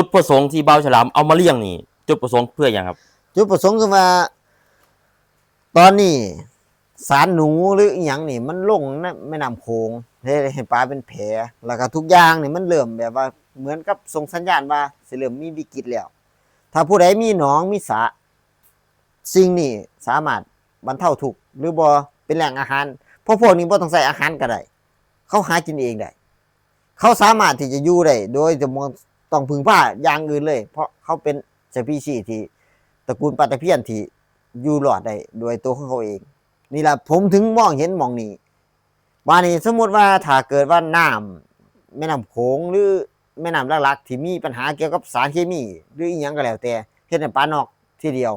จุดประสงค์ที่เบาฉลามเอามาเลี้ยงนี่ จุดประสงค์เพื่ออย่างครับ จุดประสงค์คือว่า ตอนนี้สารหนูหรืออหย่างนี่ มันลงในแม่น้ำโขงเฮ็ดให้ปลาเป็นแผลแล้วก็ทุกอย่างนี่มันเริ่มแบบว่าเหมือนกับส่งสัญญาณว่าสิเริ่มมีวิกฤตแล้ว ถ้าผู้ใดมีหนองมีสระสิ่งนี้สามารถบรรเทาทุกข์หรือบ่เป็นแหล่งอาหารเพราะพวกนี้บ่ต้องใส่อาหารก็ได้เขาหากินเองได้ เขาสามารถที่จะอยู่ได้โดยจะบ่ ต้องพึ่งพาอย่างอื่นเลย เพราะเขาเป็นสปีชีส์ที่ตระกูลปลาตะเพียนที่อยู่รอดได้โดยตัวของเขาเอง นี่ละผมถึงมองเห็นมองนี้ว่านี่สมมติว่าถ้าเกิดว่าน้ำแม่น้ำโขงหรือแม่น้ำหลักๆที่มีปัญหาเกี่ยวกับสารเคมี หรืออีหยังก็แล้วแต่เฮ็ดให้ปลานอกทีเดียว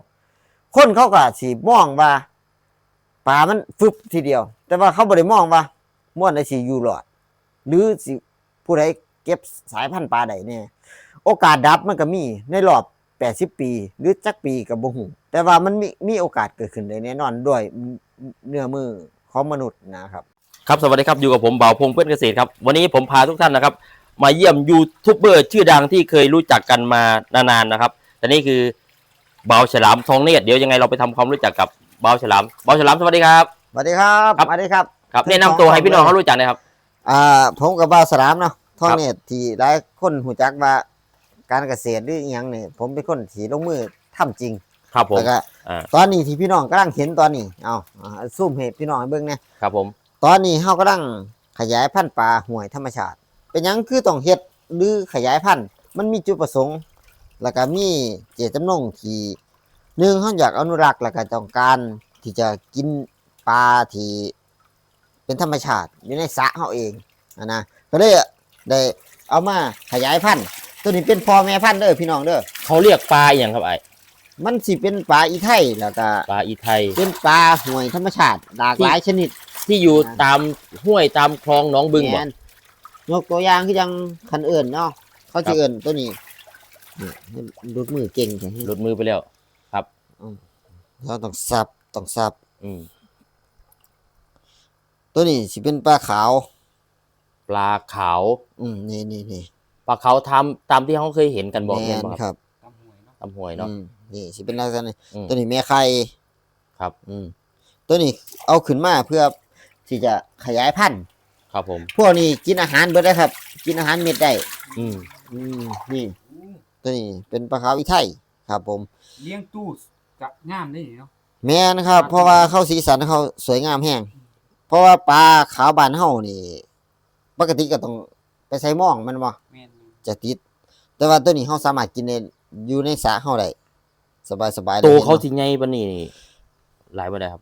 คนเขาก็สิมองว่าปลามันฟึบทีเดียว แต่ว่าเขาบ่ได้มองว่าม่วนได้สิอยู่รอด หรือสิผู้ใด เก็บสายพันธุ์ปลาใดเนี่ยโอกาสดับมันก็มีในรอบ 80 ปี หรือจักปีกับบ่ฮู้แต่ว่ามันมีมีโอกาสเกิดขึ้นได้แน่นอนด้วยเนื้อมือของมนุษย์นะครับ ครับสวัสดีครับอยู่กับผมเบาพงเพื่อนเกษตรครับ วันนี้ผมพาทุกท่านนะครับ มาเยี่ยมยูทูบเบอร์ชื่อดังที่เคยรู้จักกันมานานๆนะครับแต่นี่คือเบาฉลามทองเนตรเดี๋ยวยังไงเราไปทำความรู้จักกับเบาฉลามเบาฉลามสวัสดีครับสวัสดีครับครับสวัสดีครับครับแนะนำตัวให้พี่น้องเขารู้จักหนะครับอ่าผมกับบ้าวสลามเนาะ ท่องครับเนี่ยที่หลายคนหูจักว่า การเกษตรหรืออหยังเนี่ยผมเป็นคนที่ลงมือทำจริงครับผมแล้วก็อ่าตอนนี้ที่พี่น้องกำลังเห็นตอนนี้เอาอ่าซูมให้พี่น้องให้เบิ่งเนี่ยครับผมตอนนี้เฮากำลังขยายพันธุ์ปลาห่วยธรรมชาติ เป็นหยังคือต้องเฮ็ดหรือขยายพันธุ์มันมีจุดประสงค์ แล้วก็มีเจตจำนงที่หนึ่งเฮาอยากอนุรักษ์แล้วก็ต้องการที่จะกินปลาที่เป็นธรรมชาติอยู่ในสระเฮาเองอะนะก็เลย ได้เอามาขยายพันธุ์ตัวนี้เป็นพ่อแม่พันธุ์เด้อพี่น้องเด้อเขาเรียกปลาอย่างครับไอ้มันสิเป็นปลาอีไทยแล้วก็ปลาอีไทย เป็นปลาห่วยธรรมชาติหลากหลายชนิด ที่อยู่ตามห้วยตามคลองหนองบึงบ่ แม่นยกตัวอย่างคือยังคันเอื่นเนาะเขาครัจะบ เอื่นตัวนี้นี่ดูดมือเก่งใช่ไหมหลุดมือไปแล้ว เราต้องสับต้องสับ อืมตัวนี้สิเป็นปลาขาว ปลาขาวอืมนี่นี่นี่ปลาขาวทำตามที่เขาเคยเห็นกันบอกแมเห็นนบ่คครับรับตำหวยเนาะอืมนี่สิเป็นลักษณะนี้อืมตัวนี้แม่ไข่ครับอืมตัวนี้เอาขึ้นมาเพื่อที่จะขยายพันธุ์ครับผม พวกนี้กินอาหารเบิดได้ครับ กินอาหารเม็ดได้ อืมอืมนี่ตัวนี้เป็นปลาขาวอีไทยครับ ผม เลี้ยงตู้กับงามได้เนาะ แม่นครับ เพราะว่าเข้าสีสันเขาสวยงามแห้งเพราะว่าปลาขาวบานเฮานี่ ปกติก็ต้องไปใส่หม่องมันบ่แม่นจะติด แต่ว่าตัวนี้เฮาสามารถกินในอยู่ในสระเฮาได้สบายสบายโตเขาที่ไงปะนี่นี่หลายบ่ได้ครับ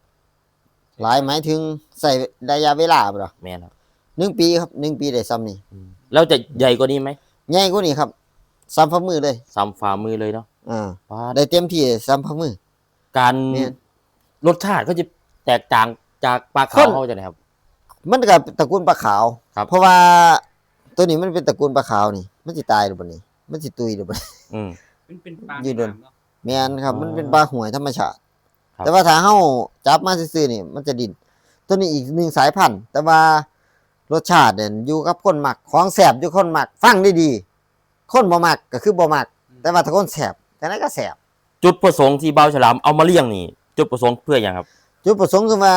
หลายหมายถึงใส่ระยะเวลาบ่ล่ะแม่นครับหนึ่งปีครับหนึ่งปีได้ซ้ำนี่อืมแล้วจะใหญ่กว่านี้ไหมใหญ่กว่านี้ครับซ้ำฝ่ามือเลยซ้ำฝ่ามือเลยเนาะอ่าปลาได้เต็มที่ซ้ำฝ่ามือ การแม่นรสชาติก็จะแตกต่างจากปลาคขาวน เขาจะไหนครับ มันก็ตระกูลปลาขาว ครับ เพราะว่าตัวนี้มันเป็นตระกูลปลาขาวนี่ มันสิตายหรือบ่นี่มันสิตุยหรือบ่ อืมเป็นเป็นปลายืนโดนแม่ำเนาะแม่นครับ อ๋อมันเป็นปลาหวยธรรมชาติ ครับ แต่ว่าถ้าเฮาจับมาซื่อๆนี่ มันจะดิน ตัวนี้อีกหนึ่งสายพันธุ์ แต่ว่ารสชาติเนี่ยอยู่กับคนมัก ของแสบอยู่คนมัก ฟังดีๆคนบ่มักก็คือบ่มัก แต่ว่าถ้าคนแสบแต่นั้นก็แสบ จุดประสงค์ที่เบาฉลามเอามาเลี้ยงนี่ จุดประสงค์เพื่ออย่างครับ จุดประสงค์คือว่า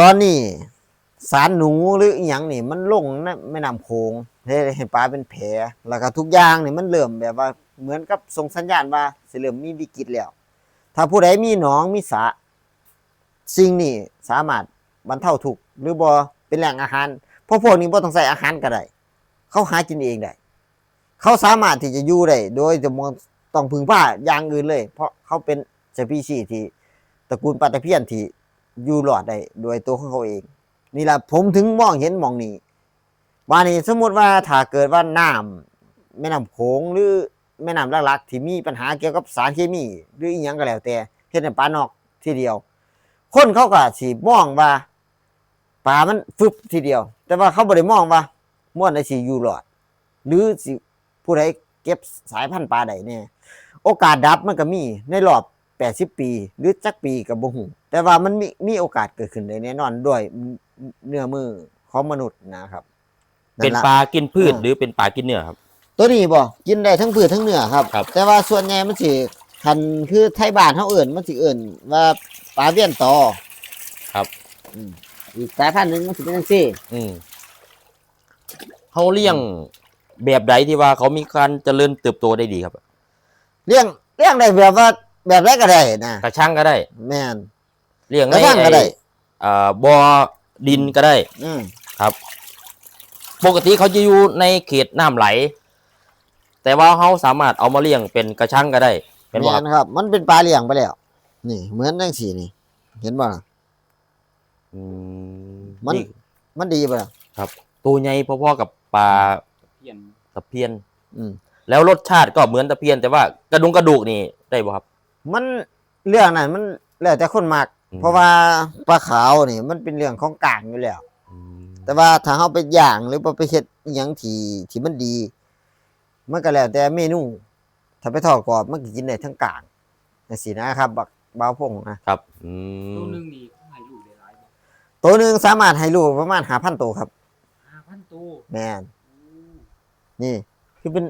ตอนนี้สารหนูหรืออีหยังนี่มันลงในแม่น้ำโขงเฮ็ดให้ปลาเป็นแผลแล้วก็ทุกอย่างนี่มันเริ่มแบบว่าเหมือนกับส่งสัญญาณว่าสิเริ่มมีวิกฤตแล้ว ถ้าผู้ใดมีหนองมีสระสิ่งนี้สามารถบรรเทาทุกข์หรือบ่เป็นแหล่งอาหารเพราะพวกนี้บ่ต้องใส่อาหารก็ได้เขาหากินเองได้เขาสามารถที่จะอยู่ได้โดยจะบ่ต้องพึ่งพาอย่างอื่นเลย เพราะเขาเป็นสปีชีส์ที่ตระกูลปลาตะเพียนที่ อยู่รอดได้โดยตัวของเขาเอง นี่แหละผมถึงมองเห็นมองนี้ว่านี่สมมติว่าถ้าเกิดว่าน้ำแม่น้ำโขงหรือแม่น้ำหลักๆที่มีปัญหาเกี่ยวกับสารเคมี หรืออีหยังก็แล้วแต่เฮ็ดให้ปลานอกทีเดียว คนเขาก็สิมองว่าปลามันฟึบทีเดียว แต่ว่าเขาบ่ได้มองว่าม่วนได้สิอยู่รอด หรือสิผู้ใดเก็บสายพันธุ์ปลาใดเนี่ยโอกาสดับมันก็มีในรอบ 80 ปี หรือจักปีกับบ่ฮู้แต่ว่ามันมีมีโอกาสเกิดขึ้นได้แน่นอนด้วยเนื้อมือของมนุษย์นะครับเป็นล่ะปลากินพืชอ่าหรือเป็นปลากินเนื้อครับตัวตัวนี้บ่กินได้ทั้งพืชทั้งเนื้อครับครับ แต่ว่าส่วนใหญ่มันสิคันคือไทยบ้านเฮาเอิ้นมันสิเอิ้นว่าปลาเวียนตอครับอืมอีกสายพันธุ์หนึงมันสิเป็นจังซี่อืมเขาเลี้ยงแบบใดที่ว่าเขามีการเจริญเติบโตได้ดีครับ เลี้ยงเลี้ยงได้แบบว่า แบบไรก็ได้นะกระช่างก็ได้ แม่นเลี้ยงในกระช่างก็ได้ไอ้อ่าบ่อดินก็ได้ อืมครับ ปกติเขาจะอยู่ในเขตน้ำไหล แต่ว่าเขาสามารถเอามาเลี้ยงเป็นกระชังก็ได้เป็นว่าแม่นครับ มันเป็นปลาเลี้ยงไปแล้ว นี่ เหมือนจังซี่นี่ เห็นบ่ล่ะมัน มันดีบ่ล่ะตัวใหญ่พอๆกับปลาเปลี่ยนตะเพียน อืมแล้วรสชาติก็เหมือนตะเพียนแต่ว่ากระดุงกระดูกนี่ได้บ่ครับ มันเรื่องนั้นมันแล้วแต่คนมัก อืม เพราะว่าปลาขาวนี่ มันเป็นเรื่องของกลางอยู่แล้วแต่ว่าถ้าเฮาไปย่างหรือว่าไปเฮ็ดอหยังที่ที่มันดี มันก็แล้วแต่เมนู ถ้าไปทอดกรอบมันก็กินได้ทั้งกลางจังซี่นะครับบักบ่าวพงนะครับอืตัวมหนึงนี่เขาให้ลูกได้หลายบ่ตัวหนึงสามารถให้ลูกประมาณ5,000ตัวครับ5,000ตัวแม่น โอ้นี่ คือเป็น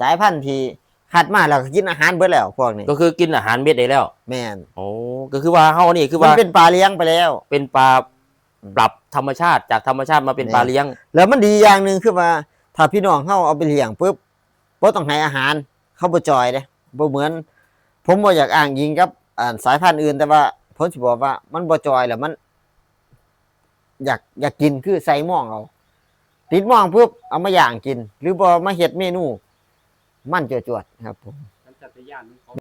สายพันธุ์ที่ คัดมาแล้วก็กินอาหารเบิดแล้วพวกนี้ก็คือกินอาหารเม็ดได้แล้ว แม่นโอ้ก็คือว่าเฮานี่คือมันว่าเป็นปลาเลี้ยงไปแล้ว เป็นปลาอืมปรับธรรมชาติจากธรรมชาติมาเป็นแน่ปลาเลี้ยง แล้วมันดีอย่างหนึ่งคือว่าถ้าพี่น้องเฮาเอาไปเลี้ยงปุ๊บบ่ต้องให้อาหารเขาบ่จอยเด้บ่เหมือน ผมบ่อยากอ้างยิงกับอ่าสายพันธุ์อื่น แต่ว่าผมสิบอกว่ามันบ่จอยแล้วมัน อยากอยากกินคือใส่หม้องเอาติดหม้องปุ๊บเอามาย่างกิน หรือบ่มาเฮ็ดเมนู มั่นจวดๆครับผม สัญชาตญาณของเขา